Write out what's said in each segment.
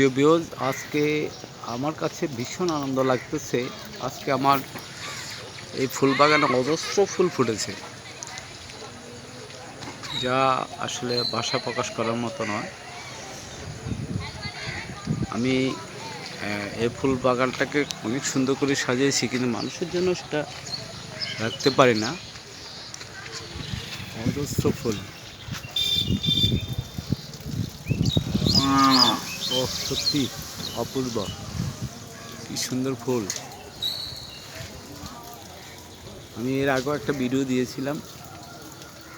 প্রিয় বিয়োজ আজকে আমার কাছে ভীষণ আনন্দ লাগতেছে। আজকে আমার এই ফুল বাগানে অজস্র ফুল ফুটেছে, যা আসলে ভাষা প্রকাশ করার মতো নয়। আমি এই ফুল বাগানটাকে অনেক সুন্দর করে সাজিয়েছি, কিন্তু মানুষের জন্য সেটা রাখতে পারি না। অজস্র ফুল। ও সত্যি অপূর্ব। কি সুন্দর ফুল। আমি এর আগেও একটা ভিডিও দিয়েছিলাম,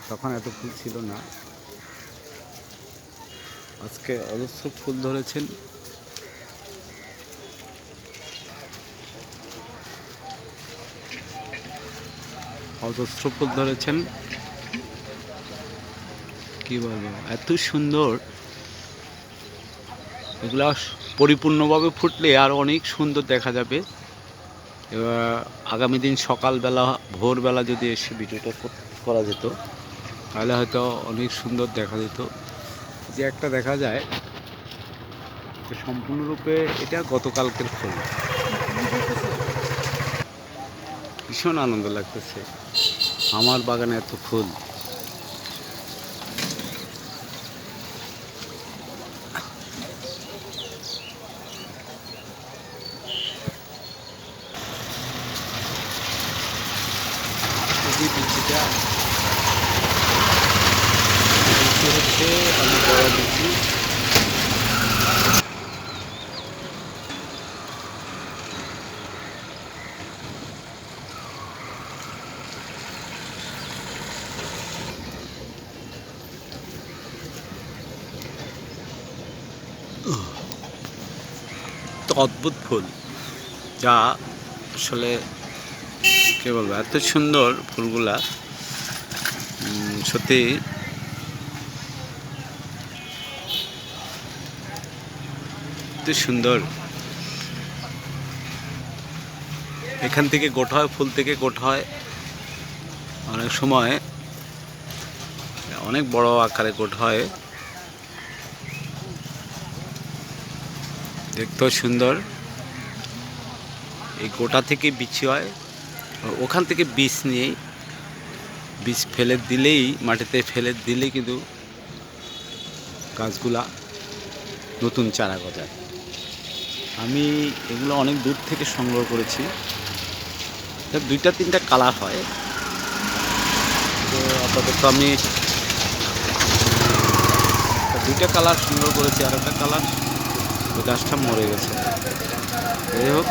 তখন এত ফুল ছিল না। আজকে অজস্র ফুল ধরেছেন। অজস্র ফুল ধরেছেন। কি বলব, এত সুন্দর। এগুলা পরিপূর্ণভাবে ফুটলে আর অনেক সুন্দর দেখা যাবে। এবার আগামী দিন সকালবেলা, ভোরবেলা যদি এসে ভিডিওটা করা যেত, তাহলে হয়তো অনেক সুন্দর দেখা যেত। যে একটা দেখা যায় সম্পূর্ণরূপে এটা গতকালকের ফুল ভীষণ আনন্দ লাগতেছে। আমার বাগানে এত ফুল। হচ্ছে অনেক বড় তো অদ্ভুত ফুল। যা আসলে কে বলব এত সুন্দর ফুলগুলা। সত্যি এত সুন্দর। এখান থেকে গোটা হয়, ফুল থেকে গোটা হয়। অনেক সময় অনেক বড় আকারে গোটা হয়। দেখতেও সুন্দর। এই গোটা থেকে বিচি হয়। ওখান থেকে বীজ নিয়ে বীজ ফেলে দিলেই, মাটিতে ফেলে দিলেই কিন্তু গাছগুলা নতুন চারা গজায়। আমি এগুলো অনেক দূর থেকে সংগ্রহ করেছি। দুইটা, তিনটা কালার হয়। তো আপাতত আমি দুইটা কালার সংগ্রহ করেছি, আর একটা কালার ওই গাছটা মরে গেছে। যাই হোক।